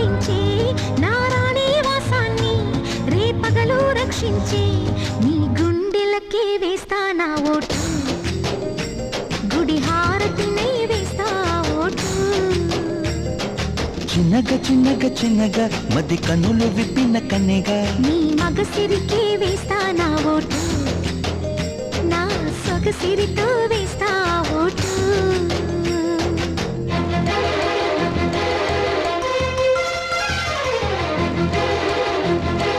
పాలించే నారాణి వాసాన్ని రేపగలు రక్షించే నీ గుండెలకే వేస్తానా ఓటు? గుడి హారతినై వేస్తా ఓటు? చిన్నగా చిన్నగా చిన్నగా మది కన్నులు విప్పిన కన్నెగా నీ మగసిరికే వేస్తానా ఓటు? నా సొగసిరితో వేస్తా Música